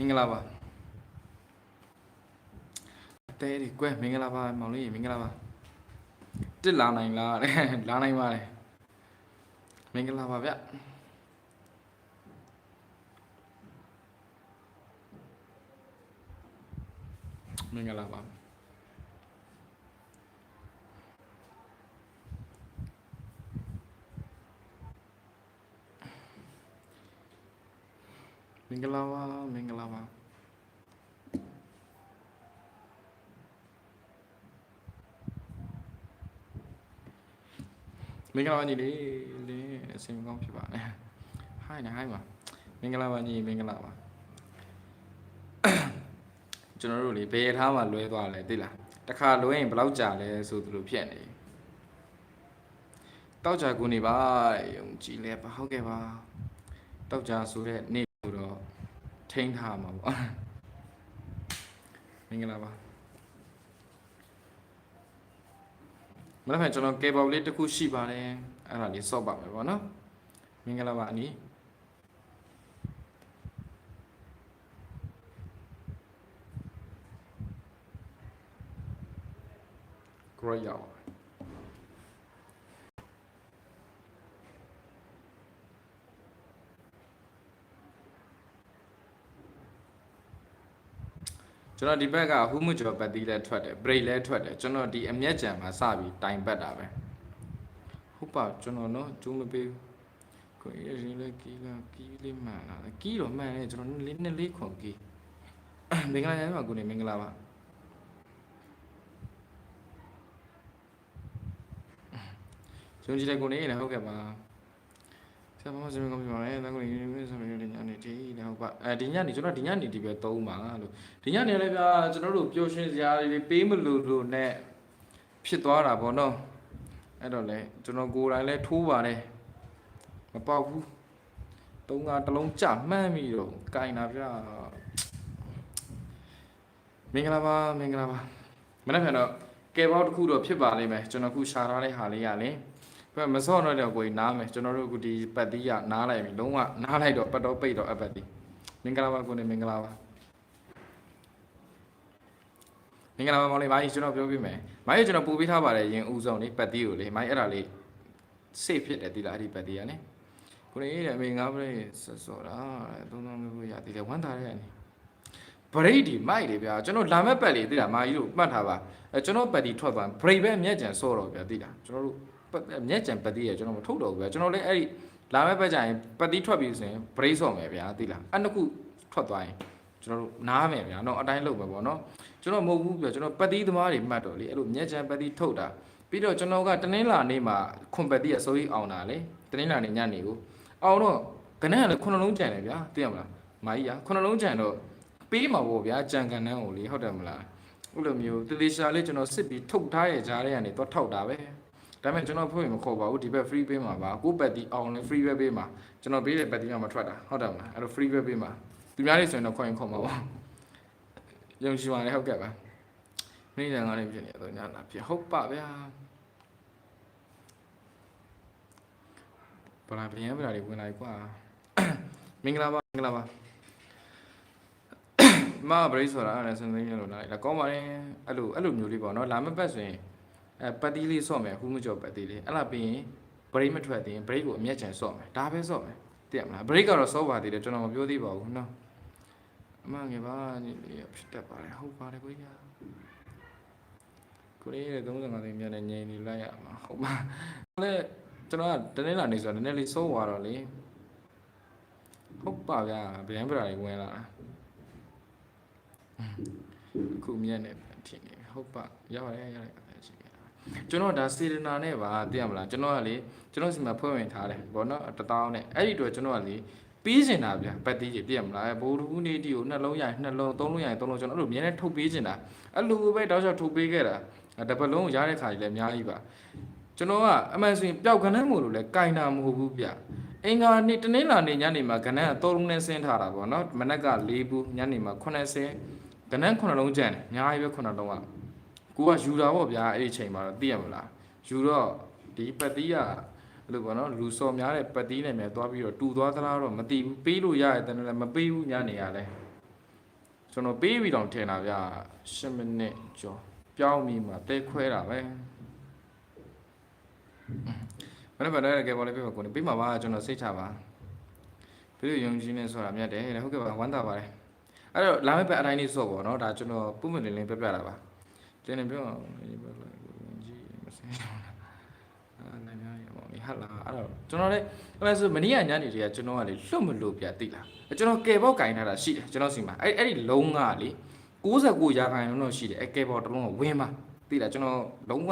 င်္ဂလာပါတဲဒီကွယ်မင်္ဂလာပါမောင်လေးမင်္ဂလာပါတစ်လာနိုင်လားတဲ့လာနိုင်ပါတယ်မင်္ဂလာပါဗျမင်္ဂလာပါ မင်္ဂလာပါမင်္ဂလာပါမင်္ဂလာပါညီလေးလေးအစင်ကောင်းဖြစ်ပါနဲ့ဟိုင်းနေဟိုင်းပါမင်္ဂလာပါညီမင်္ဂလာပါကျွန်တော်တို့လေဘယ်ထားမှလွဲသွားလဲသိလားတစ်ခါလွဲရင်ဘယ်လောက်ကြာလဲဆိုသူလိုဖြစ်နေတောက်ကြကူနေပါယုံကြည်လဲပါဟုတ်ကဲ့ပါတောက်ကြဆိုတဲ့နေ့ကိုတော့ ထိန်းထားမှာပေါ့မင်္ဂလာပါမနေ့ကကျွန်တော်ကေဘောက်လေးတစ်ခုရှိပါတယ်အဲ့ဒါလေးစော့ပါမယ်ပေါ့နော်မင်္ဂလာပါအနီး great ရောက်ပါ ကျွန်တော်ဒီဘက်ကဟူးမှုကျော်ပတ်တီးလဲထွက်တယ် break လဲထွက်တယ်ကျွန်တော်ဒီအမျက်ကြံမှာစပြီးတိုင်ပတ်တာပဲဟုတ်ပါကျွန်တော်နော်ကျိုးမပေးဘူးကိုရရင်လဲကီလာကီလေးမှန်လာတယ်ကီတော့မှန်တယ်ကျွန်တော်လေးနှစ်လေးခွန်ကီမင်္ဂလာရပါကိုနေမင်္ဂလာပါကျွန်တော်ကြည့်လိုက်ကိုနေလည်းဟုတ်ကဲ့ပါ ဆရာမမစမကောင်းပြပါမယ်တန်းကိုနေနေဆိုရင်လည်းညနေဒီလည်းဟုတ်ပါအဲဒီညနေကျွန်တော်ဒီညနေဒီပဲသုံးပါလို့ဒီညနေလည်းဗျာကျွန်တော်တို့ပျော်ရွှင်စရာတွေပေးမလို့လို့နဲ့ဖြစ်သွားတာပေါ့နော်အဲ့တော့လေကျွန်တော်ကိုယ်တိုင်လည်းထိုးပါတယ်မပေါက်ဘူးသုံးကတစ်လုံးကြမှန်းပြီးတော့ကင်တာဗျာမင်္ဂလာပါမင်္ဂလာပါမနေ့ကတော့ကဲပေါက်တစ်ခုတော့ဖြစ်ပါလိမ့်မယ်ကျွန်တော်ခုရှာထားတဲ့ဟာလေးရလေဘယ် မစော့တော့တော့ကိုကြီးနားမယ်ကျွန်တော်တို့ကဒီပတ်တီးကနားလိုက်ပြီလုံးဝနားလိုက်တော့ပတ်တော့ပိတ်တော့အပတ်တီးမင်္ဂလာပါကိုနေမင်္ဂလာပါမင်္ဂလာပါမောင်လေးမိုင်းကျွန်တော်ပြောပြမယ်မိုင်းကျွန်တော်ပူပေးထားပါတယ်ရင်ဦးဆုံးလေးပတ်တီးကိုလေမိုင်းအဲ့ဒါလေး safe ဖြစ်တယ်ဒီလားအဲ့ဒီပတ်တီးကလေကိုနေတဲ့အမေငါးပရိဆော့ဆော့တာသုံးသုံးမျိုးရသေးတယ်ဝမ်းသာတဲ့အနေဘရိတ်ဒီမိုက်တယ်ဗျာကျွန်တော်လာမဲ့ပတ်လေးသိလားမာကြီးတို့မှတ်ထားပါအဲကျွန်တော်ပတ်တီထွက်သွားဘရိတ်ပဲအမျက်ကြံဆော့တော့ဗျာသိလားကျွန်တော်တို့ပတ် မျက်ကြံပတိရကျွန်တော်မထုတ်တော့ဘူးဗျာကျွန်တော်လည်းအဲ့ဒီလာမဲ့ဘက်ကြရင်ပတိထွက်ပြီဆိုရင် break ဆော့မယ်ဗျာသိလားအဲ့နှစ်ခုထွက်သွားရင်ကျွန်တော်တို့နားမယ်ဗျာနော်အတိုင်းလုပ်မယ်ပေါ့နော်ကျွန်တော်မဟုတ်ဘူးပြကျွန်တော်ပတိသမားတွေမှတ်တော့လေအဲ့လိုမျက်ကြံပတိထုတ်တာပြီးတော့ကျွန်တော်ကတင်းလာနေမှာခွန်ပတိရဆိုကြီးအောင်တာလေတင်းလာနေညနေကိုအောင်တော့ကနန်းကလည်းခုနှလုံးကြံတယ်ဗျာသိရမလားမာကြီးကခုနှလုံးကြံတော့ပေးမှာပေါ့ဗျာကြံကနန်းကိုလေဟုတ်တယ်မလားအဲ့လိုမျိုးတေသေးရှာလေးကျွန်တော်စစ်ပြီးထုတ်ထားရဲ့ကြားထဲကနေတော့ထောက်တာပဲ ဒါပေမဲ့ကျွန်တော်ဖွင့်ရင်မခေါ်ပါဘူးဒီဘက် free ပေးမှာပါကိုပတ်တီအောင်လဲ free ပဲပေးမှာကျွန်တော်ပေးတဲ့ပတ်တီကမထွက်တာဟုတ်တယ်မလားအဲ့တော့ free ပဲပေးမှာသူများလေးဆိုရင်တော့ခေါ်ရင်ခေါ်မှာပါယုံကြည်ပါလေဟုတ်ကဲ့ပါမိနစ်ငါးလေးဖြစ်နေတော့ညလာပြဟုတ်ပါဗျာဗလာပြန်ဗလာတွေဝင်လာကွာမင်္ဂလာပါမင်္ဂလာပါမဘရိတ်ဆိုတာအဲ့ဒါစံသိရလို့လားကောင်းပါလေအဲ့လိုအဲ့လိုမျိုးလေးပေါ့နော်လာမပတ်ဆိုရင် အဲပတ်တီးလေးဆော့မယ်ဟူးမကျော်ပတ်တီးလေးအဲ့လာပြီးရင်ဘရိတ်မထွက်သေးရင်ဘရိတ်ကိုအမျက်ချန်ဆော့မယ်ဒါပဲဆော့မယ်သိရမလားဘရိတ်ကတော့ဆော့ပါသေးတယ်ကျွန်တော်မပြောသေးပါဘူးနော်အမှန်ကပါညီလေးဖြစ်တတ်ပါတယ်ဟုတ်ပါတယ်ကိုကြီးကိုလေးရဲ့35သိန်းမြတ်နဲ့ငြိမ်နေလိုက်ရမှာဟုတ်ပါလေကျွန်တော်ကတနေ့လာနေဆိုတော့နည်းနည်းလေးစိုးသွားတော့လေဟုတ်ပါဗျာဗျံပရာကြီးဝင်လာတာအခုမြက်နေထင်နေဟုတ်ပါရောက်ရတယ်ရောက်ရတယ် ကျွန်တော်ဒါစေရနာနဲ့ပါသိရမလားကျွန်တော်ကလေကျွန်တော်စီမှာဖွဲ့ဝင်ထားတယ်ဗောနော်တပေါင်းနဲ့အဲ့ဒီအတွက်ကျွန်တော်ကလေပြီးစင်တာဗျာပတ်တီးကြီးသိရမလားဘိုးဘူးနေတီကိုနှလုံးရရင်နှလုံးသုံးလုံးရရင်သုံးလုံးကျွန်တော်အဲ့လိုမြဲနဲ့ထုတ်ပေးစင်တာအဲ့လိုပဲတောက်လျှောက်ထုတ်ပေးခဲ့တာတပတ်လုံးကိုရတဲ့ခါကြီးလည်းအများကြီးပါကျွန်တော်ကအမှန်ဆိုရင်ပျောက်ကနန်းမို့လို့လဲကင်တာမဟုတ်ဘူးဗျအင်္ဂါနေ့တနင်္လာနေ့ညနေမှာကနန်းက3လုံးနဲ့ဆင်းထားတာဗောနော်မနက်က4ဘူးညနေမှာ80ကနန်း9လုံးကျန်တယ်အများကြီးပဲ9လုံးက ကိုကယူတာပေါ့ဗျာအဲ့ဒီချိန်မှာတော့သိရမလားယူတော့ဒီပတ်တီးကအဲ့လိုပေါ့နော်လူစော်များတဲ့ပတ်တီးနဲ့မြန်သွားပြီးတော့တူသွားသလားတော့မသိဘူးပေးလို့ရတဲ့တန်းလည်းမပေးဘူးညနေရလဲကျွန်တော်ပေးပြီးတော့ထင်တာဗျ10မိနစ်ကျော်ပြောင်းပြီးမှတဲခွဲတာပဲမနေ့ကလည်းကဲပေါ်လေးပြပါကိုနေပြီးမှပါကျွန်တော်စိတ်ချပါဘယ်လိုယုံကြည်နေဆိုတာမြတ်တယ်တဲ့ဟုတ်ကဲ့ပါဝမ်းသာပါတယ်အဲ့တော့လာမယ့်ဘက်အတိုင်းလေးစော့ပေါ့နော်ဒါကျွန်တော်ပုံမှန်လေးလေးပြပြတာပါ တင်းနေပြောဒီဘက်လိုက်ကိုယုံကြည်မစင်အာနိုင်များရပါမယ်ဟာလာအဲ့တော့ကျွန်တော်လည်းအဲ့ဒါဆိုမနေ့ကညနေတည်းကကျွန်တော်ကလေလွတ်မလို့ပြတိလားကျွန်တော်ကယ်ဘောက်ကင်ထားတာရှိတယ်ကျွန်တော်စီမှာအဲ့အဲ့ဒီလုံးကလေ69ရာခိုင်နှုန်းတော့ရှိတယ်အဲ့ကယ်ဘောက်တစ်လုံးကဝင်းပါတိလားကျွန်တော်လုံးဝ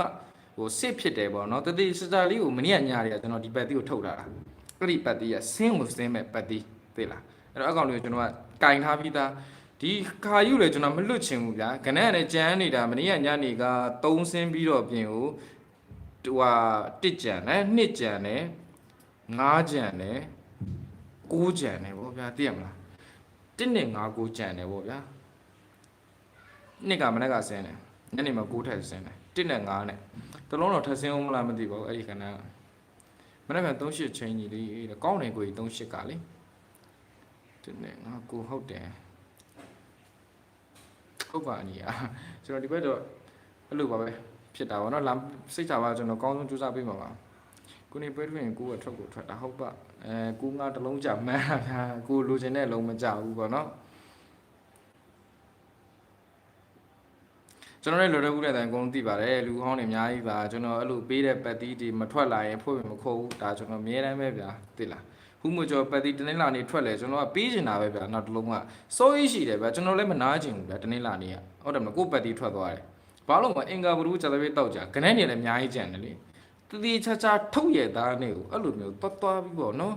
ဟိုစစ်ဖြစ်တယ်ပေါ့နော်တတိစတာလေးကိုမနေ့ကညတည်းကကျွန်တော်ဒီပတ်တီကိုထုတ်ထားတာအဲ့ဒီပတ်တီကဆင်းကိုဆင်းမဲ့ပတ်တီသိလားအဲ့တော့အကောင်လေးကိုကျွန်တော်ကကင်ထားပြီးသား ဒီခါယူလေကျွန်တော်မလွတ်ချင်ဘူးဗျာခဏနဲ့ကြမ်းနေတာမနေ့ကညနေက3ဆင်းပြီးတော့ပြင်ကိုဟိုဟာတစ်ကြံတယ်နှစ်ကြံတယ်ငါးကြံတယ်ကိုးကြံတယ်ဗောဗျာသိရမလားတစ်နှစ်ငါးကိုးကြံတယ်ဗောဗျာနှစ်ကမနေ့ကဆင်းတယ်ညနေမှာကိုးထက်ဆင်းတယ်တစ်နဲ့ငါးနဲ့တလုံးတော့ထက်ဆင်းအောင်မလားမသိပါဘူးအဲ့ဒီခဏမနေ့က38ချိန်ကြီးလေးတဲ့ကောင်းတယ်ကိုကြီး38ကလေတစ်နဲ့ငါးကိုးဟုတ်တယ် ဟုတ်ပါအနီယာကျွန်တော်ဒီဘက်တော့အဲ့လိုပါပဲဖြစ်တာပေါ့နော်လာစိတ်ချပါကျွန်တော်ကောင်းဆုံးကြိုးစားပေးမှာပါကိုနေပွဲတွင်ကိုကထွက်ကိုထွက်တာဟုတ်ပါအဲကိုငါတစ်လုံးကြမှန်းတာဗျာကိုလိုချင်တဲ့လုံးမကြဘူးပေါ့နော်ကျွန်တော်လည်းလိုတဲ့ဘူးတဲ့တိုင်အကုန်သိပါတယ်လူဟောင်းတွေအများကြီးပါကျွန်တော်အဲ့လိုပေးတဲ့ပတ်တီးတွေမထွက်လာရင်ဖွင့်မခုတ်ဘူးဒါကျွန်တော်အမြဲတမ်းပဲဗျာသိလား ဟူးမကျော်ပတ်တီးတနင်္လာနေ့ထွက်လဲကျွန်တော်ကပေးချင်တာပဲဗျာနောက်တစ်လုံးကစိုးရိရှိတယ်ဗျာကျွန်တော်လည်းမနာချင်ဘူးဗျာတနင်္လာနေ့ကဟုတ်တယ်မလားကိုပတ်တီးထွက်သွားတယ်ဘာလို့မအင်္ဂါဘရူးဂျာလဘေးတောက်ကြခနဲ့နေလည်းအများကြီးကြံတယ်လေတတိချာချာထုတ်ရသားနဲ့ကိုအဲ့လိုမျိုးတွတ်တွားပြီးပေါ့နော်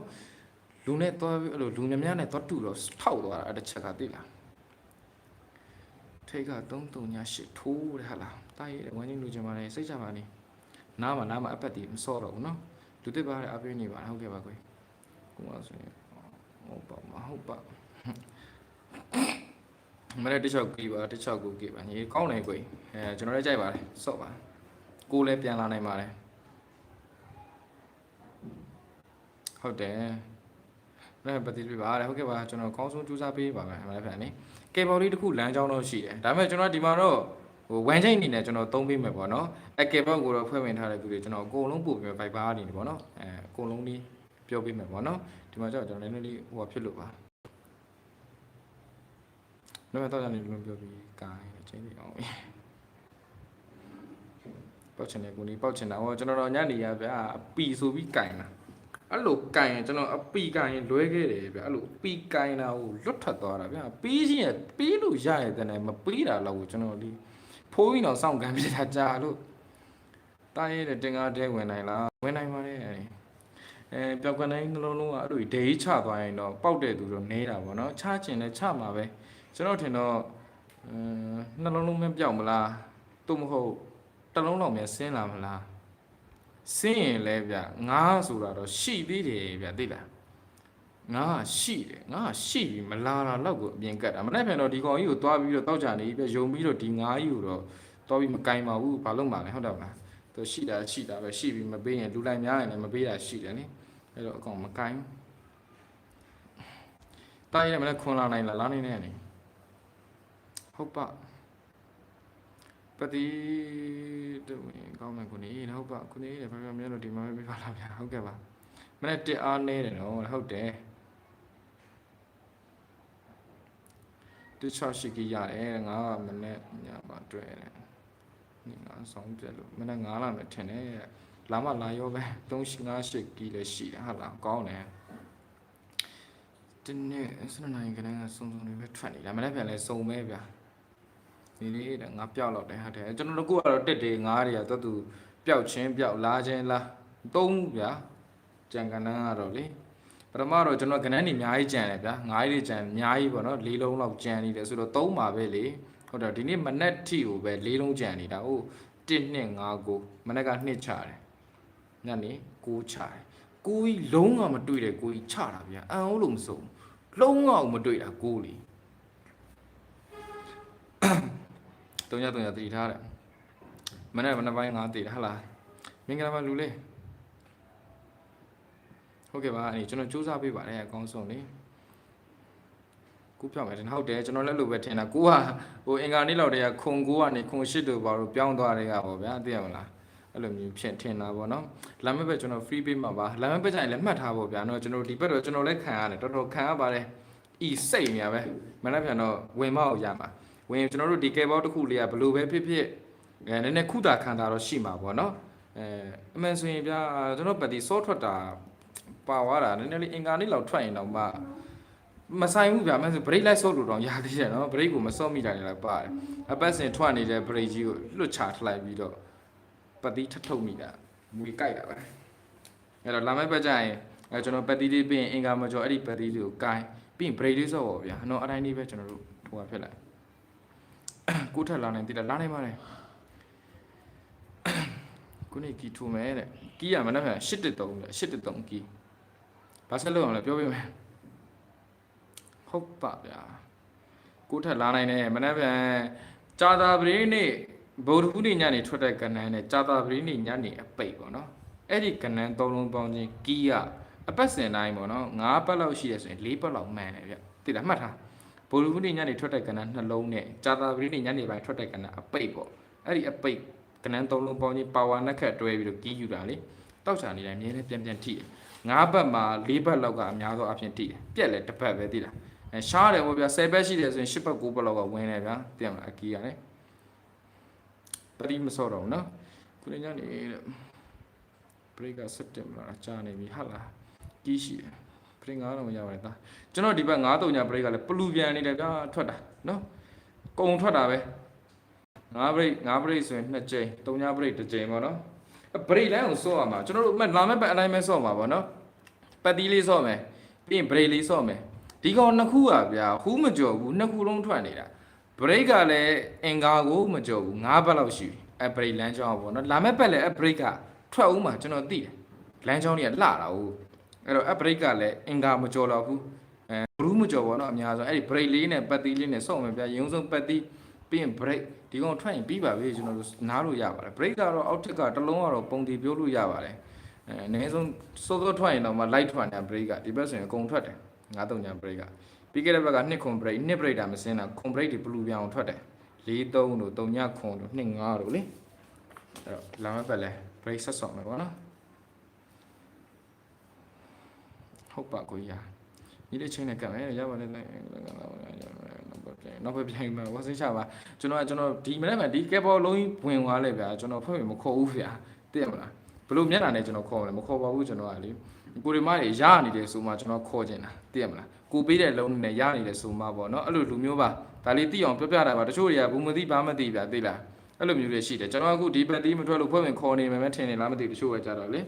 လူနဲ့တွားပြီးအဲ့လိုလူများများနဲ့တွတ်တူတော့ထောက်သွားတာအဲ့တစ်ချက်ကသိလားထိတ်က3388ထိုးတဲ့ဟာလားတားရတဲ့ဝင်းကြီးလူချင်ပါလေစိတ်ချပါနေနားမှာနားမှာအပတ်တီမစော့တော့ဘူးနော်လူတစ်ပါးလည်းအပြင်းနေပါဟုတ်ကဲ့ပါကွယ် ကိုမဆိုရင်ဟုတ်ပါမဟုတ်ပါမနေ့တစ်ချောက်ကြည့်ပါတစ်ချောက်ကိုကြည့်ပါညီကောင်းတယ်ကိုအဲကျွန်တော်လည်းကြိုက်ပါတယ်စော့ပါကိုလည်းပြန်လာနိုင်ပါတယ်ဟုတ်တယ်လည်းပတိပြပါလေဟုတ်ကဲ့ပါကျွန်တော်ကောင်းဆုံးကြိုးစားပေးပါမယ်မနေ့ပြန်နေကေဘော်လေးတစ်ခုလမ်းကြောင်းတော့ရှိတယ်ဒါပေမဲ့ကျွန်တော်ဒီမှာတော့ဟိုဝမ်ချိတ်အနေနဲ့ကျွန်တော်သုံးပေးမယ်ပေါ့နော်အကေဘောက်ကိုတော့ဖွဲ့ဝင်ထားတဲ့သူတွေကျွန်တော်အကုန်လုံးပို့ပေးမယ် Viber အနေနဲ့ပေါ့နော်အဲအကုန်လုံးလေး ပြောပေးမယ်ပေါ့နော်ဒီမှာကျတော့ကျွန်တော်လည်းနည်းနည်းလေးဟိုဟာဖြစ်လို့ပါတော့တော့လည်းလုံးပြောပြီးကိုင်းချင်းနေအောင်ပောက်ချင်တယ်ကိုနီပောက်ချင်တာဟောကျွန်တော်တော့ညနေရဗျာအပီဆိုပြီးကိုင်းတာအဲ့လိုကိုင်းရင်ကျွန်တော်အပီကိုင်းရင်လွဲခဲ့တယ်ဗျာအဲ့လိုပီကိုင်းတာကိုလွတ်ထွက်သွားတာဗျာပြီးချင်းရပြီးလို့ရရတဲ့နဲ့မပြီးတာတော့ကိုကျွန်တော်ဒီဖိုးပြီးတော့စောင့်ကန်ပြတာကြာလို့တားရဲတဲ့တင်ကားတဲဝင်နိုင်လားဝင်နိုင်ပါလေအဲ ပျောက်ကနိုင်နှလုံးလုံးကအဲ့လိုဒေးချသွားရင်တော့ပောက်တဲ့သူတော့နေတာပေါ့နော်ချချင်လဲချမှာပဲကျွန်တော်ထင်တော့အမ်နှလုံးလုံးမပြောက်မလားသို့မဟုတ်တစ်လုံးလောက်များဆင်းလာမလားဆင်းရင်လဲဗျငါးဆိုတာတော့ရှိသေးတယ်ဗျသိလားငါးရှိတယ်ငါးရှိပြီမလာတာတော့ကိုအပြင်ကတ်တာမနေ့ပြန်တော့ဒီကောင်ကြီးကိုသွားပြီးတော့တောက်ကြနေပြီဗျယုံပြီးတော့ဒီငါးကြီးကိုတော့သွားပြီးမကင်ပါဘူးဘာလို့မှလဲဟုတ်တယ်မလားသူရှိတာရှိတာပဲရှိပြီးမပေးရင်လူလိုက်များရင်လည်းမပေးတာရှိတယ်နိ အဲ့တော့အကောင်မကင်တားရမလဲခွန်လာနိုင်လားလာနိုင်နေနေဟုတ်ပါပတိတူရင်ကောင်းမယ်ခုနေဟုတ်ပါခုနေလေဘာပြောမလဲလို့ဒီမှာပဲပြပါလားဗျာဟုတ်ကဲ့ပါမနေ့တစ်အားနေတယ်နော်ဟုတ်တယ်တစ်ချောက်ရှိကြီးရတယ်ငါကမနေ့ညပါတွေ့တယ်ဒီငါဆောင်ပြလို့မနေ့ငါလာမယ်ထင်တယ် လာမလာရောပဲ358ကြီးလည်းရှိတယ်ဟာလားကောင်းတယ်ဒီနေ့စနေနိုင်ကနေကစုံစုံလေးပဲထွက်နေတာမနေ့ပြန်လဲစုံပဲဗျာဒီလေးတဲ့ငါပျောက်တော့တယ်ဟုတ်တယ်ကျွန်တော်တို့ကတော့တက်တယ်ငါးတွေကတော်သူပျောက်ချင်းပျောက်လာချင်းလားသုံးဗျာကြံကနန်းကတော့လေပထမတော့ကျွန်တော်ကနန်းနေအများကြီးကြံတယ်ဗျာငါးကြီးကြံအများကြီးပေါ့နော်လေးလုံးလောက်ကြံနေတယ်ဆိုတော့သုံးပါပဲလေဟုတ်တယ်ဒီနေ့မနက်ထိကိုပဲလေးလုံးကြံနေတာဟုတ်1 2 5 9မနက်က2ချတယ် ညနေ9ချတယ်ကိုကြီးလုံးဝမတွေ့တယ်ကိုကြီးချတာဗျာအံ့ဟုတ်လို့မစုံလုံးဝမတွေ့တာကိုလीတုံးရတုံးရတည်ထားတယ်မနေ့မနေ့ပိုင်းငါတည်တယ်ဟဟလားမင်္ဂလာပါလူလေးဟုတ်ကဲ့ပါအဲ့ကျွန်တော်စူးစမ်းပေးပါတယ်အကောင်းဆုံးလေကိုပြောင်းမယ်တင်ဟုတ်တယ်ကျွန်တော်လည်းအဲ့လိုပဲထင်တာကိုကဟိုအင်္ဂါနေ့လောက်တည်းကခုံကိုကနေခုံရှစ်တို့ဘာလို့ပြောင်းသွားတဲ့ကပေါ့ဗျာသိရမလား အဲ့လိုမျိုးဖြစ်ထင်တာပေါ့နော်လာမယ့်ဘက်ကျွန်တော် free pay မှာပါလာမယ့်ဘက်ကျရင်လည်းမှတ်ထားပေါ့ဗျာနော်ကျွန်တော်ဒီဘက်တော့ကျွန်တော်လည်းခံရတယ်တော်တော်ခံရပါတယ်ဤစိတ်နေရပဲမနေ့ပြန်တော့ဝင်မအောင်ရမှာဝင်ကျွန်တော်တို့ဒီ cable တစ်ခုလေးကဘလို့ပဲဖြစ်ဖြစ်အဲနည်းနည်းခုတာခံတာတော့ရှိမှာပေါ့နော်အဲအမှန်ဆိုရင်ဗျာကျွန်တော်ပတ်ဒီစောထွက်တာပါသွားတာနည်းနည်းလေးအင်္ဂါနေ့လောက်ထွက်ရင်တော့မှမဆိုင်ဘူးဗျာမင်းဆို break လိုက်ဆော့လို့တော့ရသေးတယ်နော် break ကိုမဆော့မိတာလည်းပါတယ်အပတ်စဉ်ထွက်နေတဲ့ break ကြီးကိုလွတ်ချထလိုက်ပြီးတော့ ပတ်တိထထုတ်မိတာမူကြိုက်တာပဲအဲ့တော့လာမယ့်ပတ်ကြရင်အဲကျွန်တော်ပတ်တိလေးပြီးရင်အင်္ဂါမကျော်အဲ့ဒီပတ်တိလေးကိုကိုင်းပြီးရင် break လေးဆော့ပါဗျာနော်အတိုင်းလေးပဲကျွန်တော်တို့ထိုးရဖြစ်လိုက်ကိုထက်လာနိုင်တိလားလာနိုင်ပါတယ်ကိုနေကီထိုးမယ်တဲ့ကီးရမနေ့က8တက်3လေ8တက်3ကီးဘာဆက်လို့အောင်လဲပြောပြမယ်ဟုတ်ပါဗျာကိုထက်လာနိုင်တယ်မနေ့ပြန်ကြာတာပရင်းနေ့ ဗုဒ္ဓဟူးနေ့ညနေထွက်တဲ့ကဏ္ဍနဲ့ကြာတာပရင်းနေ့ညနေအပိတ်ပေါ့နော်အဲ့ဒီကဏ္ဍသုံးလုံးပေါင်းချင်းကီးရအပတ်စဉ်တိုင်းပေါ့နော်၅ပတ်လောက်ရှိရဆိုရင်၄ပတ်လောက်မှန်တယ်ဗျသိလားမှတ်ထားဗုဒ္ဓဟူးနေ့ညနေထွက်တဲ့ကဏ္ဍနှလုံးနဲ့ကြာတာပရင်းနေ့ညနေပိုင်းထွက်တဲ့ကဏ္ဍအပိတ်ပေါ့အဲ့ဒီအပိတ်ကဏ္ဍသုံးလုံးပေါင်းချင်းပါဝါနှက်ခတ်တွဲပြီးတော့ကီးယူတာလေတောက်ချာနေတိုင်းအမြဲတမ်းပြန်ပြန်ထိတယ်၅ဘတ်မှာ၄ဘတ်လောက်ကအများဆုံးအဖြစ်ထိတယ်ပြက်လဲတစ်ဘတ်ပဲသိလားအဲရှားတယ်ပေါ့ဗျာ10ဘက်ရှိတယ်ဆိုရင်10ဘက်9ဘက်လောက်ကဝင်တယ်ဗျာသိရမလားအကီးရတယ် ပရိမစောတော့ဘူးနော်ခုနညနေတဲ့ break က7တင်မလားကြာနေပြီဟာလားကီးရှိတယ် break 9တော့မရပါနဲ့သားကျွန်တော်ဒီဘက်9တုံညာ break ကလည်းပလူပြန်နေတယ်ဗျာထွက်တာနော်ကုံထွက်တာပဲ9 break 9 break ဆိုရင်2ကြိမ်3ညာ break 1ကြိမ်ပေါ့နော်အ break လိုင်းကိုစော့ရမှာကျွန်တော်တို့လာမယ့်ဘက်အတိုင်းပဲစော့မှာပေါ့နော်ပတ်တီးလေးစော့မယ်ပြီးရင် break လေးစော့မယ်ဒီကောင်နှစ်ခုอ่ะဗျာဟူးမကြော်ဘူးနှစ်ခုလုံးထွက်နေတာ ဘရိတ်ကလည်းအင်္ဂါကိုမကြော်ဘူး၅ဘက်လောက်ရှိပြီအဲဘရိတ်လမ်းကြောင်းပေါ့နော်လာမဲ့ဘက်လည်းအဲဘရိတ်ကထွက်ဦးမှာကျွန်တော်သိတယ်လမ်းကြောင်းတွေကလှတာဟုတ်အဲ့တော့အဲဘရိတ်ကလည်းအင်္ဂါမကြော်တော့ဘူးအဲဘရူးမကြော်ပေါ့နော်အများဆုံးအဲ့ဒီဘရိတ်လေးနဲ့ပတ်တီးလေးနဲ့စောင့်မယ်ဗျာရုံဆုံးပတ်တီးပြီးရင်ဘရိတ်ဒီကောင်ထွက်ရင်ပြီးပါပြီကျွန်တော်တို့နားလို့ရပါတယ်ဘရိတ်ကတော့အောက်ထက်ကတစ်လုံးကတော့ပုံတီပြောလို့ရပါတယ်အဲအနည်းဆုံးစိုးစိုးထွက်ရင်တော့မှ light ထွက်နေတာဘရိတ်ကဒီဘက်ဆိုရင်အကုန်ထွက်တယ်ငါးတုံညာ break က ပြီးခဲ့တဲ့ဘက်က2ခွန် break 2 break တာမစင်းတာခွန် break တွေဘလူပြောင်းထွက်တယ်4 3တို့3ညခွန်တို့2 5တို့လေအဲ့တော့လာမယ့်ဘက်လဲ break ဆက်ဆော့မယ်ပေါ့နော်ဟုတ်ပါကိုကြီးညီလေးချင်းနဲ့ကပ်မယ်ရပါလေနောက်ပဲပြန်မှာဝါစိချပါကျွန်တော်ကကျွန်တော်ဒီမနေ့ကဒီကဲဘောလုံးကြီးဝင်သွားလဲဗျာကျွန်တော်ဖွဲ့မခေါ်ဘူးဗျာသိရမလားဘလို့မျက်နှာနဲ့ကျွန်တော်ခေါ်တယ်မခေါ်ပါဘူးကျွန်တော်ကလေကိုရီမတွေရနေတယ်ဆိုမှကျွန်တော်ခေါ်ချင်တာသိရမလား ကိုပေးတဲ့လုံးနဲ့ရနေတယ်ဆိုမှပေါ့နော်အဲ့လိုလူမျိုးပါဒါလေးသိအောင်ပြောပြတာပါတချို့တွေကဘူးမသိဘာမသိဗျာသိလားအဲ့လိုမျိုးတွေရှိတယ်ကျွန်တော်အခုဒီပတ်တီးမထွက်လို့ဖွဲ့ဝင်ခေါ်နေမယ်မထင်နေလားမသိတချို့ပဲကြတော့လေ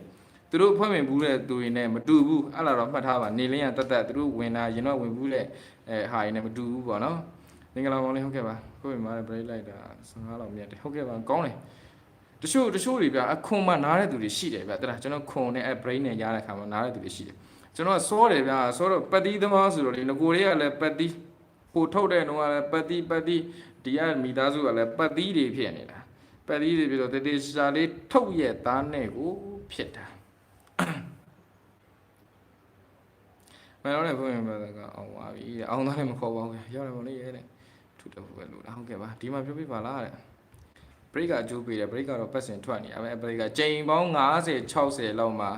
သူတို့ဖွဲ့ဝင်ဘူးတဲ့သူတွေနဲ့မတူဘူးအဲ့လာတော့မှတ်ထားပါနေလင်းရတက်တက်သူတို့ဝင်လာရင်တော့ဝင်ဘူးလေအဲဟာရင်းနဲ့မတူဘူးပေါ့နော်မင်္ဂလာပါလေးဟုတ်ကဲ့ပါကိုယ်မှာလည်း break လိုက်တာ15လောက်မြတ်တယ်ဟုတ်ကဲ့ပါကောင်းတယ်တချို့တချို့တွေဗျအခွန်မှနားတဲ့သူတွေရှိတယ်ဗျတလားကျွန်တော်ခွန်နဲ့အဲ brain နဲ့ရတဲ့ခါမှာနားတဲ့သူတွေရှိတယ် ကျွန်တော်စောတယ်ဗျစောတော့ပတ်တီးသမားဆိုတော့လေငကိုတွေကလည်းပတ်တီးကိုထုတ်တဲ့နှုန်းကလည်းပတ်တီးပတ်တီးဒီကမိသားစုကလည်းပတ်တီးတွေဖြစ်နေတာပတ်တီးတွေပြီးတော့တေတေရှာလေးထုတ်ရဲ့သားနဲ့ကိုဖြစ်တာမင်းတို့လည်းဘုရင်ဘက်ကအောင်ပါပြီတဲ့အောင်သားလည်းမခေါ်ပါဘူးရောက်တယ်မလေးရဲ့တဲ့ထူတော့ပဲလို့လားဟုတ်ကဲ့ပါဒီမှာပြောပြပါလားတဲ့ break ကအကျိုးပေးတယ် break ကတော့ပတ်စင်ထွက်နေအဲ break ကချိန်ပေါင်း50 60လောက်မှာ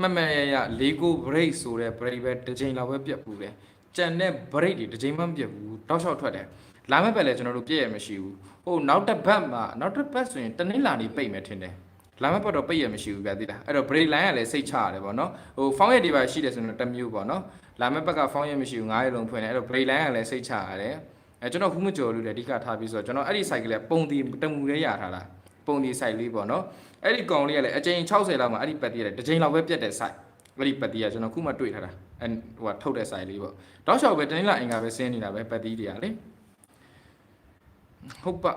မှတ်မှတ်ရရ၄ခု break ဆိုတဲ့ break ပဲတစ်ချိန်လောက်ပဲပြတ်ဘူးလေကြံတဲ့ break တွေတစ်ချိန်မှမပြတ်ဘူးတောက်လျှောက်ထွက်တယ်လာမဲ့ဘက်လည်းကျွန်တော်တို့ပြည့်ရမရှိဘူးဟိုနောက်တစ်ဘက်မှာနောက်တစ်ဘက်ဆိုရင်တနင်္လာနေ့ပိတ်မယ်ထင်တယ်လာမဲ့ဘက်တော့ပိတ်ရမရှိဘူးဗျာသိလားအဲ့တော့ break line ကလည်းစိတ်ချရတယ်ပေါ့နော်ဟို found ရဒီပါရှိတယ်ဆိုတော့တစ်မျိုးပေါ့နော်လာမဲ့ဘက်က found ရမရှိဘူး9ရက်လုံးဖွင့်တယ်အဲ့တော့ break line ကလည်းစိတ်ချရတယ်အဲကျွန်တော်ခုမကြော်လို့လေအဓိကထားပြီးဆိုတော့ကျွန်တော်အဲ့ဒီ site ကလေးပုံတီတမူလေးရထားတာ ပုံတီ site လေးပေါ့နော်အဲ့ဒီကောင်လေးကလည်းအချိန်60လောက်မှာအဲ့ဒီပတ်တီးရတယ်တစ်ချိန်လောက်ပဲပြတ်တဲ့ site အဲ့ဒီပတ်တီးကကျွန်တော်ခုမှတွေ့ထားတာအဲဟိုကထုတ်တဲ့ site လေးပေါ့တောက်လျှောက်ပဲတင်းလာအင်္ဂါပဲဆင်းနေတာပဲပတ်တီးတွေကလေဟုတ်ပါ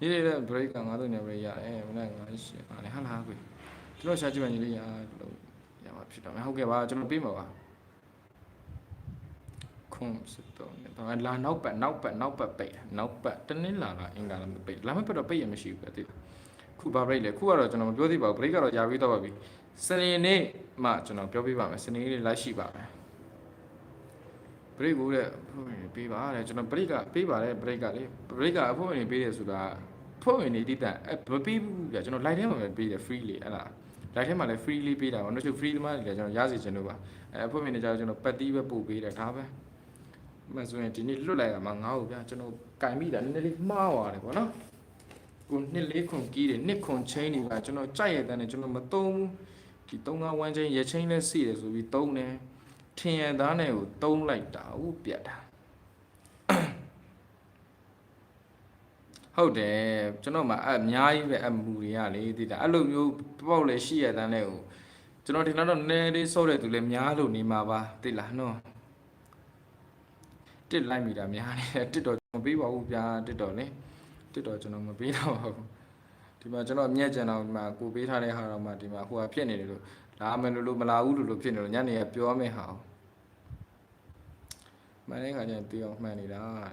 ဒီလေ break ကငါတို့ည break ရတယ်မနေ့ကငါရှိတယ်ဟာလားကွေကျွန်တော်ရှာကြည့်မှညီလေးရလို့ရမှာဖြစ်တော့မယ်ဟုတ်ကဲ့ပါကျွန်တော်ပြေးမှာပါ ခုံစစ်တော့နေတော့လာနောက်ပတ်နောက်ပတ်နောက်ပတ်ပိတ်နောက်ပတ်တနင်္လာကအင်္ဂါလာမပိတ်လာမယ့်ပတ်တော့ပိတ်ရမရှိဘူးပဲတိခုဘာ break လဲခုကတော့ကျွန်တော်မပြောသေးပါဘူး break ကတော့ယာပြီးတော့ပါပြီစနေနေ့မှကျွန်တော်ပြောပြပါမယ်စနေနေ့လိုက်ရှိပါမယ် break ကိုတဲ့အဖွဲ့ဝင်တွေပေးပါတဲ့ကျွန်တော် break ကပေးပါတယ် break ကလေ break ကအဖွဲ့ဝင်တွေပေးတယ်ဆိုတာအဖွဲ့ဝင်တွေတိတန်အဲမပေးဘူးဗျကျွန်တော် live ထဲမှာပဲပေးတယ် free လေအဲ့လား live ထဲမှာလည်း free လေးပေးတာပါတို့ free သမားတွေလည်းကျွန်တော်ရစီချင်လို့ပါအဲအဖွဲ့ဝင်တွေကျတော့ကျွန်တော်ပတ်တီးပဲပို့ပေးတယ်ဒါပဲ မှဆိုရင်ဒီနေ့လွတ်လိုက်တာမှငါ့ကိုဗျကျွန်တော်ကင်မိတာနည်းနည်းလေးမှားသွားတယ်ပေါ့နော်ကိုနှစ်လေးခွန်ကြီးတယ်နှစ်ခွန်ချင်းတွေကကျွန်တော်ကြိုက်ရတဲ့နဲ့ကျွန်တော်မသုံးဘူးဒီ3 5 1ချင်းရချင်းလဲစီတယ်ဆိုပြီးသုံးတယ်ထင်ရသားနဲ့ကိုသုံးလိုက်တာဟုတ်ပြတ်တာဟုတ်တယ်ကျွန်တော်မှအအများကြီးပဲအမူတွေကလေတိတာအဲ့လိုမျိုးပေါ့လေရှိရတဲ့နဲ့ဟိုကျွန်တော်ဒီလောက်တော့နည်းနည်းလေးစောတဲ့သူလည်းများလို့နေမှာပါတိလားနော် တစ်လိုက်မိတာများနေတယ်တစ်တော့မပေးပါဘူးဗျာတစ်တော့လေတစ်တော့ကျွန်တော်မပေးတော့ပါဘူးဒီမှာကျွန်တော်အမျက်ကြံတော့ဒီမှာကိုပေးထားတဲ့ဟာတော့မှဒီမှာဟိုဟာဖြစ်နေတယ်လို့လာမယ်လို့လို့မလာဘူးလို့လို့ဖြစ်နေလို့ညနေကပြောမယ်ဟာမနေ့ကကျရင်တီးအောင်မှန်နေတာတဲ့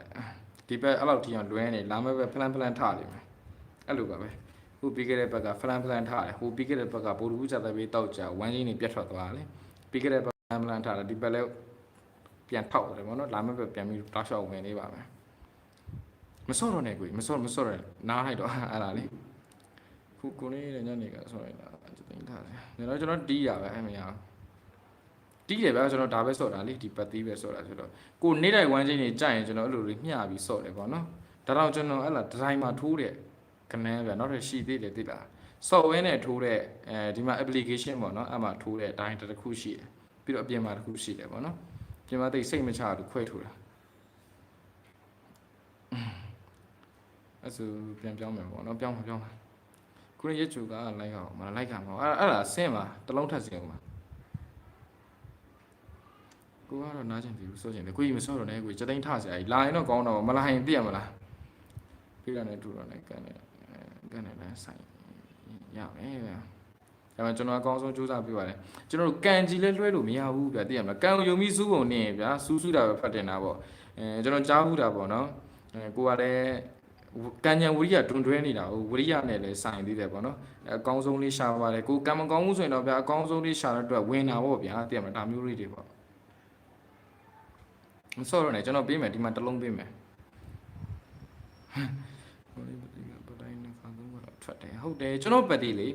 ဒီဘက်အဲ့လောက်ထိအောင်လွဲနေလာမဲ့ဘက်ဖလန်ဖလန်ထားလိမ့်မယ်အဲ့လိုပါပဲဟိုပြီးခဲ့တဲ့ဘက်ကဖလန်ဖလန်ထားတယ်ဟိုပြီးခဲ့တဲ့ဘက်ကဘိုလ်ဘူးကြတဲ့ဘေးတောက်ကြဝမ်းချင်းတွေပြတ်ထွက်သွားတယ်ပြီးခဲ့တဲ့ဘက်ဖလန်ဖလန်ထားတယ်ဒီဘက်လည်း ပြန်ထောက်တယ်ပေါ့နော်လာမဲ့ဘက်ပြန်ပြီးတောက်လျှောက်ဝင်နေပါမယ်မစော့တော့နဲ့ကိုမစော့မစော့တော့နားလိုက်တော့အဲ့ဒါလေခုကိုနေတဲ့ညနေကဆော့ရတာသိန်းထားတယ်ဒါတော့ကျွန်တော်တီးရပဲအဲ့မရဘူးတီးတယ်ဗျာကျွန်တော်ဒါပဲဆော့တာလေဒီပတ်သီးပဲဆော့တာဆိုတော့ကိုနေတိုင်းဝမ်းချင်းတွေကြိုက်ရင်ကျွန်တော်အဲ့လိုလေးမျှပြီးဆော့တယ်ပေါ့နော်ဒါတော့ကျွန်တော်အဲ့လားဒီဇိုင်းမှာထိုးတဲ့ကနန်းဗျာနောက်ထပ်ရှိသေးတယ်သိလား software နဲ့ထိုးတဲ့အဲဒီမှာ application ပေါ့နော်အဲ့မှာထိုးတဲ့အတိုင်းတစ်ခုရှိတယ်ပြီးတော့အပြင်မှာတစ်ခုရှိတယ်ပေါ့နော် ပြင်မှာသိစိတ်မချဘူးခွဲထိုးတာအဲ့ဆိုပြန်ပြောင်းမယ်ပေါ့နော်ပြောင်းမှာပြောင်းမှာခုနရက်ချူကလိုက်အောင်မလိုက်ခံပါဘူးအဲ့အဲ့ဒါဆင်းပါတစ်လုံးထပ်စင်အောင်ပါကိုကတော့နားချင်ပြီဘူးစောချင်တယ်ကိုကြီးမစောတော့နဲ့ကိုကြီးစတိန်ထဆရာကြီးလာရင်တော့ကောင်းတော့မလာရင်ပြည့်ရမလားပြီးတော့လည်းထူတော့လည်းကန်တယ်ကန်တယ်လည်းဆိုင်ရမယ်ဗျာ ဒါပေမဲ့ကျွန်တော်အကောင်းဆုံးစူးစမ်းပြပါတယ်ကျွန်တော်တို့ကန်ကြီးလဲလွှဲလို့မရဘူးဗျာသိရမလားကန်ကိုယုံပြီးစူးပုံနေဗျာစူးစူးတာပဲဖတ်တင်တာပေါ့အဲကျွန်တော်ကြားဘူးတာပေါ့နော်အဲကိုကလည်းကံဉဏ်ဝိရိယတွန်တွဲနေတာဟိုဝိရိယနဲ့လည်းဆိုင်သေးတယ်ပေါ့နော်အဲအကောင်းဆုံးလေးရှာပါတယ်ကိုကံမကောင်းဘူးဆိုရင်တော့ဗျာအကောင်းဆုံးလေးရှာတဲ့အတွက်ဝင်တာပေါ့ဗျာသိရမလားဒါမျိုးလေးတွေပေါ့မစောတော့နဲ့ကျွန်တော်ပေးမယ်ဒီမှာတစ်လုံးပေးမယ်ဟိုလေးပတိကပတိုင်းနဲ့ခါသုံးကတော့ထွက်တယ်ဟုတ်တယ်ကျွန်တော်ပတ်တီလေ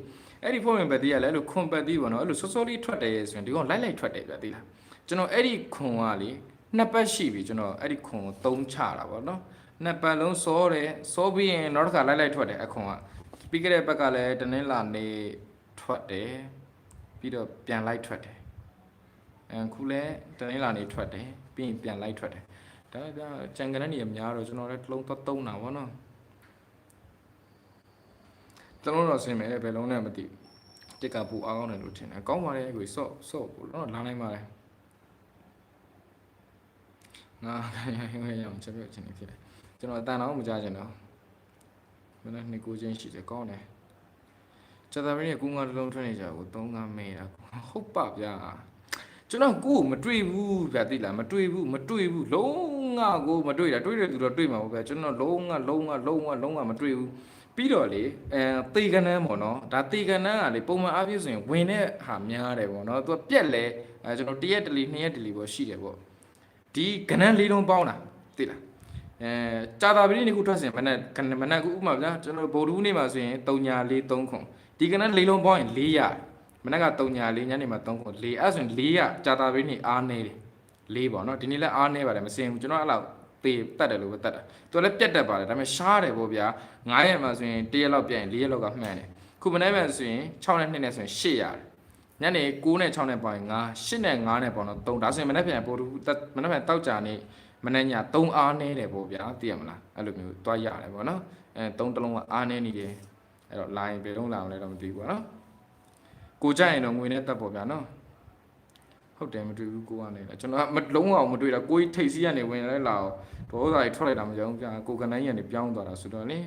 အဲ့ဒီဖုန်းဝင်ပတ်တီကလည်းအဲ့လိုခွန်ပတ်တီပေါ့နော်အဲ့လိုစောစောလေးထွက်တယ်ဆိုရင်ဒီကောင်လိုက်လိုက်ထွက်တယ်ဗျာသိလားကျွန်တော်အဲ့ဒီခွန်ကလေနှစ်ပတ်ရှိပြီကျွန်တော်အဲ့ဒီခွန်ကိုသုံးချတာပေါ့နော်နှစ်ပတ်လုံးစောတယ်စောပြီးရင်နောက်တစ်ခါလိုက်လိုက်ထွက်တယ်အခွန်ကပြီးခဲ့တဲ့ဘက်ကလည်းတနင်္လာနေ့ထွက်တယ်ပြီးတော့ပြန်လိုက်ထွက်တယ်အခုလည်းတနင်္လာနေ့ထွက်တယ်ပြီးရင်ပြန်လိုက်ထွက်တယ်ဒါပေမဲ့ကြံကနန်းနေရများတော့ကျွန်တော်လည်းတစ်လုံးသွားသုံးတာပေါ့နော် တစ်လုံးတော့ဆင်မယ်ဘယ်လုံးနဲ့မသိဘူးတစ်ကပူအားကောင်းတယ်လို့ထင်တယ်ကောင်းပါလေကိုစော့စော့ကိုတော့လာနိုင်ပါလေငါရရအောင်ချက်ပြချင်နေဖြစ်တယ်ကျွန်တော်အတန်တော့မကြားချင်တော့မနေ့နှစ်ကိုချင်းရှိတယ်ကောင်းတယ်ချက်သားမင်းကကူငါတစ်လုံးထွက်နေကြကိုသုံးကားမဲတာဟုတ်ပါဗျာကျွန်တော်ကိုမတွေ့ဘူးဗျာသိလားမတွေ့ဘူးမတွေ့ဘူးလုံးငါကိုမတွေ့တာတွေ့တဲ့သူတော့တွေ့မှာပေါ့ဗျာကျွန်တော်လုံးငါလုံးငါလုံးငါလုံးငါမတွေ့ဘူး ပြီးတော့လေအဲတေကနန်းပေါ့နော်ဒါတေကနန်းကလေပုံမှန်အားဖြင့်ဆိုရင်ဝင်တဲ့ဟာများတယ်ပေါ့နော်သူကပြက်လဲအဲကျွန်တော်တရက်တလီနှစ်ရက်တလီပေါ့ရှိတယ်ပေါ့ဒီကနန်းလေးလုံးပေါင်းတာသိလားအဲကြာတာပတိနေ့ခုထွက်စင်မနေ့မနေ့ခုဥပမာဗျာကျွန်တော်ဗုဒ္ဓဦးနေ့မှာဆိုရင်3ညာ4 3ခွန်ဒီကနန်းလေးလုံးပေါင်းရင်400မနေ့က3ညာ4ညနေမှာ3ခွန်4အဲ့ဆိုရင်400ကြာတာပတိနေ့အားနေတယ်4ပေါ့နော်ဒီနေ့လည်းအားနေပါတယ်မစင်ဘူးကျွန်တော်အဲ့လောက် တေးတက်တယ်လို့ပဲတက်တာသူလည်းပြက်တက်ပါတယ်ဒါပေမဲ့ရှားတယ်ပေါ့ဗျာ9ရက်မှာဆိုရင်1ရက်လောက်ပြက်ရင်4ရက်လောက်ကမှန်တယ်ခုမနေ့မှဆိုရင်6နဲ့2နဲ့ဆိုရင်8ရတယ်ညနေ9နဲ့6နဲ့ပေါင်းရင်9 8နဲ့9နဲ့ပေါင်းတော့3ဒါဆိုရင်မနေ့ပြန်ပို့တူမနေ့ပြန်တောက်ကြနေမနေ့ည3အားနေတယ်ပေါ့ဗျာသိရမလားအဲ့လိုမျိုးတွားရတယ်ပေါ့နော်အဲ3တလုံးကအားနေနေတယ်အဲ့တော့ line ဘယ်တော့လာအောင်လဲတော့မသိဘူးပေါ့နော်ကိုကြရင်တော့ငွေနဲ့တက်ပေါ့ဗျာနော် ဟုတ်တယ်မတွေ့ဘူးကိုကနေကျွန်တော်မလုံးအောင်မတွေ့တာကိုကြီးထိတ်စီးကနေဝင်လဲလာတော့ဒေါသတွေထွက်လိုက်တာမကြောက်ဘူးဗျာကိုကနိုင်ရနေပြောင်းသွားတာဆိုတော့လေ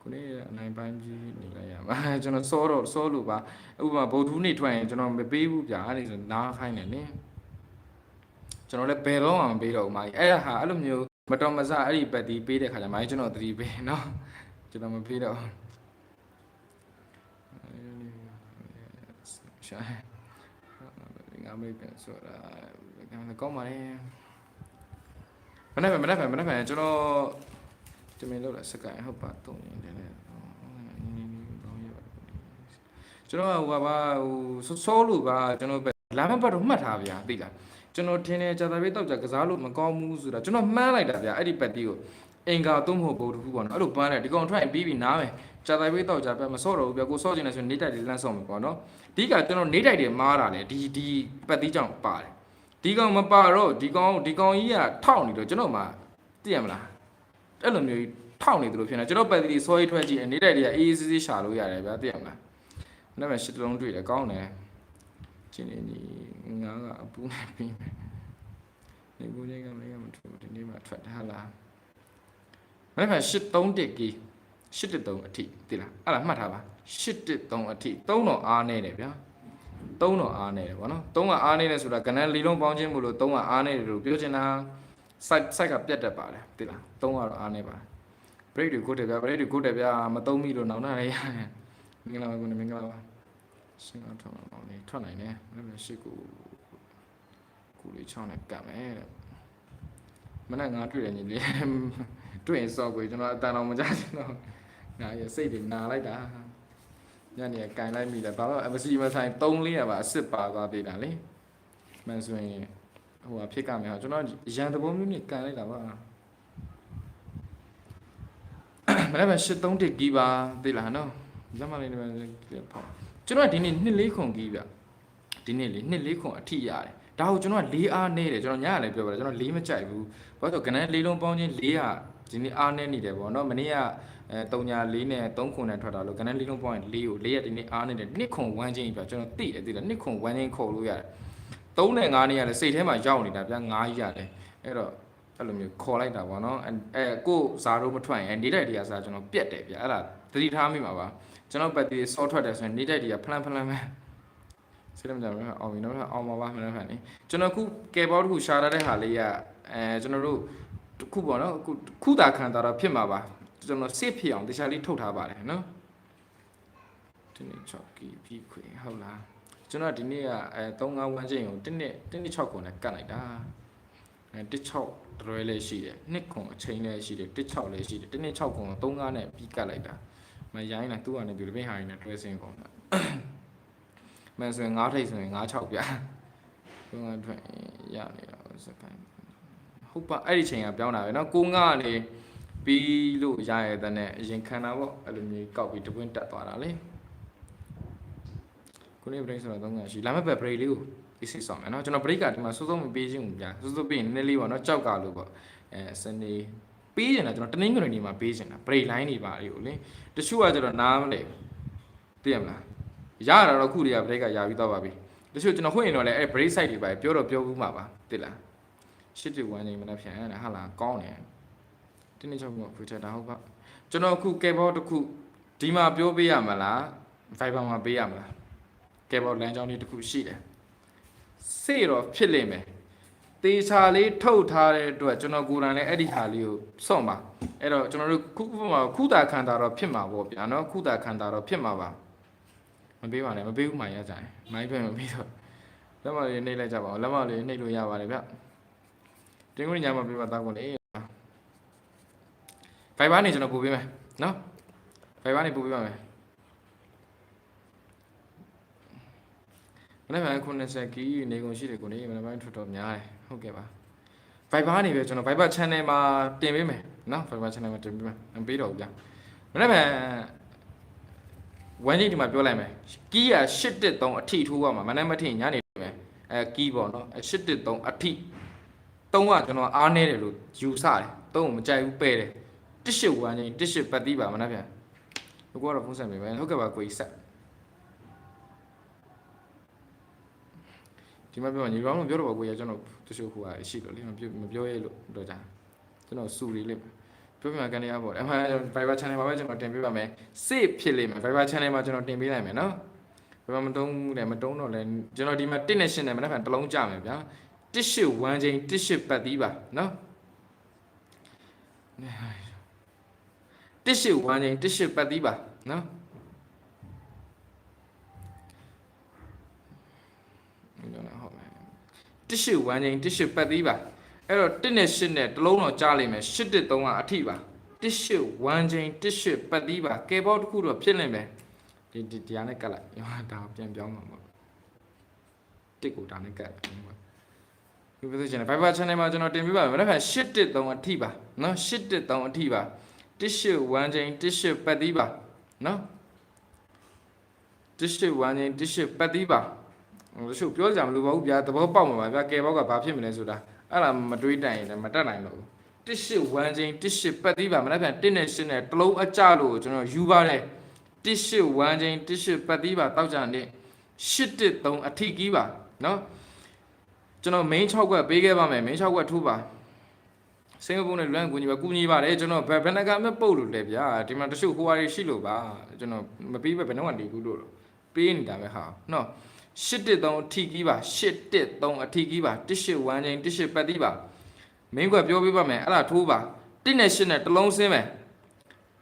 ကိုနေအနိုင်ပိုင်းကြီးနေလိုက်ရမှာကျွန်တော်စောတော့စောလို့ပါဥပမာဗုဒ္ဓနေ့ထွက်ရင်ကျွန်တော်မပေးဘူးဗျာအဲ့ဒီဆိုနားခိုင်းတယ်လေကျွန်တော်လည်းဘယ်တော့မှမပေးတော့ဘူးမာကြီးအဲ့ဒါဟာအဲ့လိုမျိုးမတော်မဆအဲ့ဒီပတ်တီးပေးတဲ့ခါကျမာကြီးကျွန်တော်သတိပေးနော်ကျွန်တော်မပေးတော့ရှာ ငအမေရိကန်ဆိုတာကောင်းပါလေမနေ့ကမနေ့ကမနေ့ကကျွန်တော်တမင်လို့စကိုင်းဟုတ်ပါတော့နေတယ်လေကျွန်တော်ဟိုပါဟိုစောလို့ပါကျွန်တော်လာမပတ်တော့မှတ်ထားဗျာသိလားကျွန်တော်ထင်းနေကြာတာပဲတောက်ကြကစားလို့မကောင်းဘူးဆိုတာကျွန်တော်မှန်းလိုက်တာဗျာအဲ့ဒီပတ်တီးကိုအင်္ဂါသုံးဖို့ဘုံတစ်ခုပေါ့နော်အဲ့လိုပန်းတယ်ဒီကောင်ထွက်ရင်ပြီးပြီနားမယ်ကြာတာပဲတောက်ကြပဲမစော့တော့ဘူးဗျာကိုစော့ကျင်နေဆိုနေတိုက်တွေလန့်ဆော့မယ်ပေါ့နော် ဒီကကျွန်တော်နေတိုက်တွေမားတာလေဒီဒီပတ်တီးကြောင့်ပါတယ်ဒီကောင်မပါတော့ဒီကောင်ဒီကောင်ကြီးကထောက်နေတော့ကျွန်တော်မှသိရမလားအဲ့လိုမျိုးထောက်နေတယ်လို့ဖြစ်နေကျွန်တော်ပတ်တီးစောရေးထွက်ကြည့်နေတိုက်တွေကအေးအေးဆေးဆေးရှာလို့ရတယ်ဗျာသိရမလားနောက်မှရှစ်တလုံးတွေ့တယ်ကောင်းတယ်ချင်းနေညီငါကအပူနဲ့ပြီးမယ်နေကိုချင်းကမလေးကမထွက်ဘူးဒီနေ့မှထွက်တယ်ဟာလားမနေ့က831ကီ813အထိသိလားအဲ့ဒါမှတ်ထားပါ 813အထိ3တော့အားနေတယ်ဗျာ3တော့အားနေတယ်ဗောနော်3ကအားနေတယ်ဆိုတာကဏ္ဍလေးလုံးပေါင်းခြင်းမို့လို့3ကအားနေတယ်လို့ပြောချင်တာ site site ကပြတ်တတ်ပါတယ်သိလား3ကတော့အားနေပါတယ် break တွေကိုတယ်ဗျာ break တွေကိုတယ်ဗျာမသုံးမိလို့နောက်နောက်လည်းရတယ်မင်္ဂလာပါကိုမင်္ဂလာပါစင်အောင်ထွက်မှာပေါ့လေထွက်နိုင်တယ်မနေ့ကရှစ်ကိုကိုလေးချောင်းနဲ့ကတ်မယ်တဲ့မနေ့ငါတွေ့တယ်ညီလေးတွေ့ရင်စော့ကိုကျွန်တော်အတန်တော်မကြချင်တော့ငါရဲ့စိတ်တွေနာလိုက်တာ ညနေကင်လိုက်မိတယ်ဘာလို့ MC မဆိုင်3လေးရပါအစ်စ်ပါသွားသေးတာလေမှန်ဆိုရင်ဟိုဖြစ်ကမယ်ကျွန်တော်ရန်သဘောမျိုးနဲ့ကန်လိုက်တာပါမနေ့က83တစ်ကီးပါသိလားနော်လက်မလေးနဲ့ပေါ့ကျွန်တော်ဒီနေ့နှစ်လေးခွန်ကီးဗျဒီနေ့လေနှစ်လေးခွန်အထိရတယ်ဒါကိုကျွန်တော်ကလေးအားနေတယ်ကျွန်တော်ညလည်းပြောပါတယ်ကျွန်တော်လေးမကြိုက်ဘူးဘာလို့ကနန်းလေးလုံးပေါင်းချင်းလေးက ဒီနေ့အားနေနေတယ်ပေါ့နော်မနေ့ကအဲ3ညာ4နဲ့3ခွန်နဲ့ထွက်တာလို့ကနန်းလေးလုံးပေါင်းရင်4ကို4ရက်ဒီနေ့အားနေတယ်နှစ်ခွန်1ချင်းပြကျွန်တော်သိတယ်သိတယ်နှစ်ခွန်1ချင်းခေါ်လို့ရတယ်3နဲ့5နဲ့ရတယ်စိတ်ထဲမှာရောက်နေတာဗျ5ကြီးရတယ်အဲ့တော့အဲ့လိုမျိုးခေါ်လိုက်တာပေါ့နော်အဲအဲကိုဇာတို့မထွက်ရင်နေတိုက်တရားစားကျွန်တော်ပြက်တယ်ဗျအဲ့ဒါသတိထားမိမှာပါကျွန်တော်ပတ်တီဆော့ထွက်တယ်ဆိုရင်နေတိုက်တရားဖလန်ဖလန်ပဲစိတ်မကြဘူးအောင်ပြီနော်အောင်ပါပါမနေ့ကနေ့ကျွန်တော်ခုကဲဘောတစ်ခုရှာရတဲ့ဟာလေးကအဲကျွန်တော်တို့ တစ်ခုပေါ့နော်ခုခုတာခံတာတော့ဖြစ်မှာပါကျွန်တော်စစ်ဖြစ်အောင်တခြားလေးထုတ်ထားပါတယ်နော်ဒီနေ့6ကီပြီးခွေဟုတ်လားကျွန်တော်ဒီနေ့ကအဲ35ဝန်းကျင်ကို1နှစ်1နှစ်6ခုနဲ့ကတ်လိုက်တာအဲ16တွဲလေးရှိတယ်နှစ်ခုအချိန်လေးရှိတယ်16လေးရှိတယ်1နှစ်6ခုကို35နဲ့ပြီးကတ်လိုက်တာမရိုင်းလားသူ့ကနေသူတပင်းဟာရင်းနဲ့တွဲစင်းကုန်တာမန်ဆိုရင်9ထိပ်ဆိုရင်9 6ပြဘုံကထွက်ရနေတာစကိုင်း ဟုတ်ပါအဲ့ဒီချိန်ကပြောင်းတာပဲเนาะကိုငါကနေပြီးလို့ရရတဲ့နဲ့အရင်ခံတာပေါ့အဲ့လိုမျိုးကောက်ပြီးတပွင့်တက်သွားတာလေခုနေ့ break ဆိုတော့3ခါရှိလာမဲ့ဘက် break လေးကိုဒီစစ်ဆောင်မယ်เนาะကျွန်တော် break ကဒီမှာစိုးစိုးမပေးခြင်းဘူးဗျာစိုးစိုးပေးရင်နည်းနည်းလေးပေါ့เนาะကြောက်ကလို့ပေါ့အဲစနေပေးချင်တာကျွန်တော်တနင်္ဂနွေနေ့မှာပေးချင်တာ break line တွေပါလေးကိုလေတချို့ကကျတော့နားမလဲသိရမလားရတာတော့ခုတွေက break ကရပြီးတော့ပါပြီတချို့ကျွန်တော်ဖွင့်ရင်တော့လည်းအဲ break site တွေပါပြောတော့ပြောဘူးမှာပါသိလား ရှစ်တူဝမ်းနေမလားဖြန်ရတယ်ဟာလားကောင်းတယ်တင်းနေချောင်းကဖွေးချက်တာဟုတ်ပါကျွန်တော်အခုကဲဘောတစ်ခုဒီမှာပြောပေးရမလား Viber မှာပေးရမလားကဲဘောလမ်းကြောင်းလေးတစ်ခုရှိတယ်စေတော့ဖြစ်လိမ့်မယ်တေချာလေးထုတ်ထားတဲ့အတွက်ကျွန်တော်ကိုယ်တိုင်လည်းအဲ့ဒီဟာလေးကိုစော့ပါအဲ့တော့ကျွန်တော်တို့ခုခုတာခန္ဓာတော့ဖြစ်မှာပေါ့ဗျာနော်ခုတာခန္ဓာတော့ဖြစ်မှာပါမပေးပါနဲ့မပေးဘူးမှရကြတယ်မိုင်းဖက်မပေးတော့လက်မလေးနှိပ်လိုက်ကြပါဦးလက်မလေးနှိပ်လို့ရပါတယ်ဗျ တင်ခွင့်ညမှာပေးပါတောက်ကုန်လေဖိုင်ဘာနေကျွန်တော်ပို့ပေးမယ်နော်ဖိုင်ဘာနေပို့ပေးပါမယ်မနေ့က90ကီနေကုန်ရှိတယ်ကိုနေမနေ့ပိုင်းထွက်တော့များတယ်ဟုတ်ကဲ့ပါ Viber နေပဲကျွန်တော် Viber channel မှာတင်ပေးမယ်နော် Viber channel မှာတင်ပေးမယ်မပေးတော့ဘူးဗျာမနေ့ကဝမ်းကြီးဒီမှာပြောလိုက်မယ်ကီးက813အထိထိုးရမှာမနေ့မထိညနေမယ်အဲကီးပေါ့နော်အဲ813အထိ 3ကကျွန်တော်အားနေတယ်လို့ယူဆတယ်3ကိုမကြိုက်ဘူးပဲတယ်18ဝမ်းကြီး18ပတ်သီးပါမနေ့ပြန်ဘုကောတော့ဖုန်းဆက်ပေးမယ်ဟုတ်ကဲ့ပါကိုကြီးဆက်ဒီမှာပြောညီကောင်းလို့ပြောတော့ပါကိုကြီးကျွန်တော်တချို့ဟိုဟာရှိလို့လေမပြောမပြောရဲလို့တော့ကြာကျွန်တော်စူရီလေးပြောပြမှာကနေရပေါ့အမှန် Viber channel မှာပဲကျွန်တော်တင်ပေးပါမယ် save ဖြစ်လိမ့်မယ် Viber channel မှာကျွန်တော်တင်ပေးလိုက်မယ်နော် Viber မတုံးဘူးလေမတုံးတော့လဲကျွန်တော်ဒီမှာ1နဲ့8နဲ့မနေ့ကတစ်လုံးကြမယ်ဗျာ 18 1ချိန်18ပတ်သီးပါနော်18 1ချိန်18ပတ်သီးပါနော်ကျွန်တော်ဟုတ်မယ်တစ်ရှစ်ဝမ်းချင်းတစ်ရှစ်ပတ်သီးပါအဲ့တော့တစ်နဲ့ရှစ်နဲ့တစ်လုံးတော့ကြားလိမ့်မယ်ရှစ်တစ်သုံးကအထိပါတစ်ရှစ်ဝမ်းချင်းတစ်ရှစ်ပတ်သီးပါကဲဘောတစ်ခုတော့ဖြစ်လိမ့်မယ်ဒီဒီတရားနဲ့ကတ်လိုက်ဟာဒါပြန်ပြောင်းမှာပေါ့တစ်ကိုဒါနဲ့ကတ်လိုက် ဒီပစ္စည်း channel Viber channel မှာကျွန်တော်တင်ပြပါမယ်။ဒါပေမဲ့8တစ်3အထိပါနော်8တစ်3အထိပါတစ်ရှစ်ဝမ်းချင်းတစ်ရှစ်ပတ်သီးပါနော်တစ်ရှစ်ဝမ်းချင်းတစ်ရှစ်ပတ်သီးပါဟိုတချို့ပြောကြမလို့ပါဘူးဗျာသဘောပေါက်မှာပါဗျာကဲဘောက်ကဘာဖြစ်မလဲဆိုတာအဲ့ဒါမတွေးတိုင်ရင်လည်းမတတ်နိုင်တော့ဘူးတစ်ရှစ်ဝမ်းချင်းတစ်ရှစ်ပတ်သီးပါမနေ့ပြန်1နဲ့8နဲ့တစ်လုံးအကြလို့ကျွန်တော်ယူပါတယ်တစ်ရှစ်ဝမ်းချင်းတစ်ရှစ်ပတ်သီးပါတောက်ကြနေ8တစ်3အထိကြီးပါနော် ကျွန်တော် main 6ခွက်ပေးခဲ့ပါမယ် main 6ခွက်ထိုးပါစင်ကာပူနဲ့လွမ်းကူညီပါကူညီပါတယ်ကျွန်တော်ဘယ်ဘယ်နှကမဲ့ပုတ်လို့လဲဗျာဒီမှာတချို့ဟိုဟာတွေရှိလို့ပါကျွန်တော်မပြီးပဲဘယ်တော့မှနေဘူးလို့ပေးနေတာပဲဟာနော်813အထီကြီးပါ813အထီကြီးပါ181ချင်း1ပတ်တိပါ main ခွက်ပြောပြပါမယ်အဲ့ဒါထိုးပါ1နဲ့8နဲ့တစ်လုံးစင်းမယ်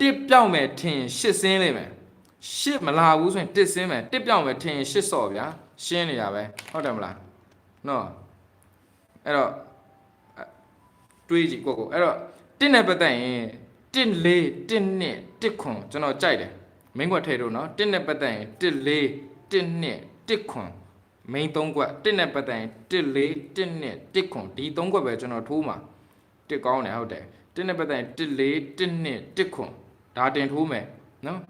1ပြောင်းမယ်ထင်8စင်းလိမ့်မယ်8မလာဘူးဆိုရင်1စင်းမယ်1ပြောင်းမယ်ထင်8စော့ဗျာရှင်းနေရပဲဟုတ်တယ်မလားနော် အဲ့တော့အဲ့တွေးကြည့်ကိုကိုအဲ့တော့တစ်နဲ့ပတ်သက်ရင်တစ်လေးတစ်နှစ်တစ်ခွန်ကျွန်တော်ကြိုက်တယ်မင်းကွက်ထဲတို့နော်တစ်နဲ့ပတ်သက်ရင်တစ်လေးတစ်နှစ်တစ်ခွန်မင်းသုံးကွက်တစ်နဲ့ပတ်သက်ရင်တစ်လေးတစ်နှစ်တစ်ခွန်ဒီသုံးကွက်ပဲကျွန်တော်ထိုးမှာတစ်ကောင်းတယ်ဟုတ်တယ်တစ်နဲ့ပတ်သက်ရင်တစ်လေးတစ်နှစ်တစ်ခွန်ဒါတင်ထိုးမယ်နော်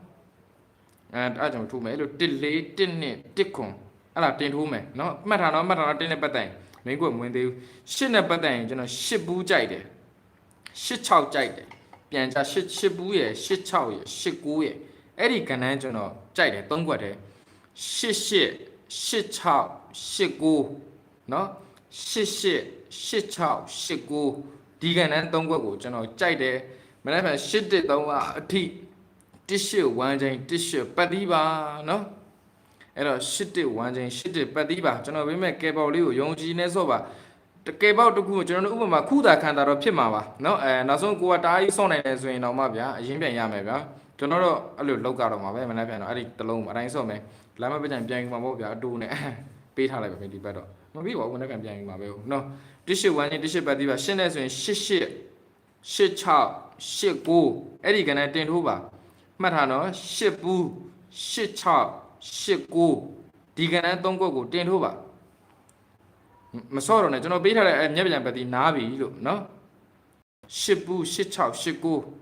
အဲအဲ့ကြောင့်ထိုးမယ်အဲ့လိုတစ်လေးတစ်နှစ်တစ်ခွန်အဲ့ဒါတင်ထိုးမယ်နော်မှတ်ထားနော်မှတ်ထားနော်တစ်နဲ့ပတ်သက်ရင် မင်းကမဝင်သေးဘူးရှစ်နဲ့ပတ်သက်ရင်ကျွန်တော်ရှစ်ဘူးကြိုက်တယ်ရှစ်6ကြိုက်တယ်ပြန်ကြရှစ်ရှစ်ဘူးရယ်ရှစ်6ရယ်ရှစ်9ရယ်အဲ့ဒီကဏ္ဍကျွန်တော်ကြိုက်တယ်သုံးခွက်တယ်ရှစ်ရှစ်ရှစ်6ရှစ်9เนาะရှစ်ရှစ်ရှစ်6ရှစ်9ဒီကဏ္ဍသုံးခွက်ကိုကျွန်တော်ကြိုက်တယ်မနေ့ကရှစ်တစ်သုံးကအထိတစ်ရှစ်ဝမ်းချင်းတစ်ရှစ်ပတ်သီးပါเนาะ အဲ့တော့ရှစ်တစ်ဝမ်းချင်းရှစ်တစ်ပတ်သီးပါကျွန်တော်ပြမဲ့ကဲပေါက်လေးကိုယုံကြည်နေစော့ပါတကယ်ပေါက်တစ်ခုကိုကျွန်တော်တို့ဥပမာခုတာခံတာတော့ဖြစ်မှာပါเนาะအဲနောက်ဆုံးကိုကတားကြီးစော့နိုင်တယ်ဆိုရင်တော့မှဗျာအရင်ပြန်ရမယ်ဗျာကျွန်တော်တော့အဲ့လိုလောက်ကတော့မှာပဲမနေ့ပြန်တော့အဲ့ဒီတစ်လုံးအတိုင်းစော့မယ်လမ်းမပကြံပြန်ယူမှာပေါ့ဗျာအတူနဲ့ပေးထားလိုက်ပါမယ်ဒီဘက်တော့မပြီးပါဘူးမနေ့ပြန်ပြန်ယူမှာပဲเนาะတစ်ရှစ်ဝမ်းချင်းတစ်ရှစ်ပတ်သီးပါရှင်းနေဆိုရင်ရှစ်ရှစ်ရှစ်6ရှစ်9အဲ့ဒီကနေ့တင်ထိုးပါမှတ်ထားနော်ရှစ်ဘူးရှစ်6 89ဒီကဏ္ဍသုံးခွက်ကိုတင်ထိုးပါမစော့တော့နဲ့ကျွန်တော်ပေးထားတဲ့အဲမျက်ပြန်ပတ်တီနားပြီလို့နော်10ဘူး16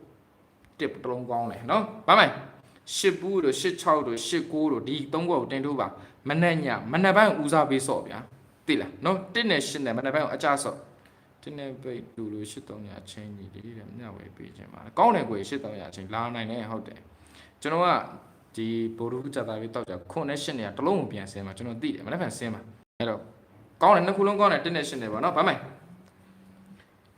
89တစ်တလုံးကောင်းတယ်နော်ဗာမယ်10ဘူးတို့16တို့89တို့ဒီသုံးခွက်ကိုတင်ထိုးပါမနဲ့ညမနဲ့ပိုင်းဦးစားပေးစော့ဗျာသိလားနော်1နဲ့8နဲ့မနဲ့ပိုင်းကိုအကြစော့တင်းနဲ့ပိတ်လူလို့8300ချင်းကြီးဒီတဲ့မျှဝေပေးခြင်းပါကောင်းတယ်ကို8300ချင်းလာနိုင်တယ်ဟုတ်တယ်ကျွန်တော်က ဒီဘိုလ်ရူးကြတာပြီးတော့ကြခွန်နဲ့ရှင်းနေတာတစ်လုံးကိုပြန်ဆင်းမှာကျွန်တော်သိတယ်မနေ့ကဆင်းမှာအဲ့တော့ကောင်းတယ်နှစ်ခုလုံးကောင်းတယ်တစ်နဲ့ရှင်းတယ်ပေါ့နော်ဗာမိုင်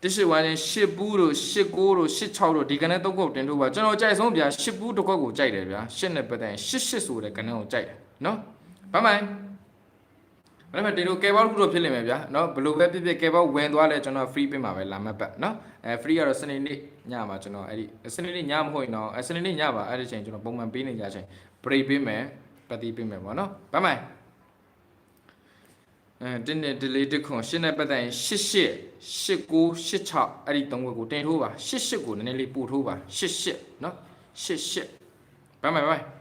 တစ်ရှိဝိုင်းရင်ရှစ်ဘူးတို့ရှစ်ကိုတို့ရှစ်6တို့ဒီကနေ့သုံးခုတင်ထုတ်ပါကျွန်တော်ကြိုက်ဆုံးဗျာရှစ်ဘူးတစ်ခွက်ကိုကြိုက်တယ်ဗျာရှစ်နဲ့ပတ်သက်ရင်ရှစ်ရှစ်ဆိုတဲ့ကနေ့ကိုကြိုက်တယ်နော်ဗာမိုင် မနေ့ကတင်လို့ကဲဘောတစ်ခုတော့ဖြစ်လိမ့်မယ်ဗျာနော်ဘယ်လိုပဲဖြစ်ဖြစ်ကဲဘောဝင်သွားလဲကျွန်တော် free ပေးမှာပဲလာမတ်ပတ်နော်အဲ free ကတော့စနေနေ့ညမှာကျွန်တော်အဲ့ဒီစနေနေ့ညမဟုတ်ရင်တော့အဲစနေနေ့ညပါအဲ့ဒီချိန်ကျွန်တော်ပုံမှန်ပေးနေကြချိန် break ပေးမယ်ပတ်တီးပေးမယ်ပေါ့နော်ဗမိုင်အဲတင်းနဲ့ delay တစ်ခွန်ရှင်းနဲ့ပတ်သက်ရင်88 89 86အဲ့ဒီသုံးခွက်ကိုတင်ထိုးပါ88ကိုနည်းနည်းလေးပို့ထိုးပါ88နော်88ဗမိုင်ဗမိုင်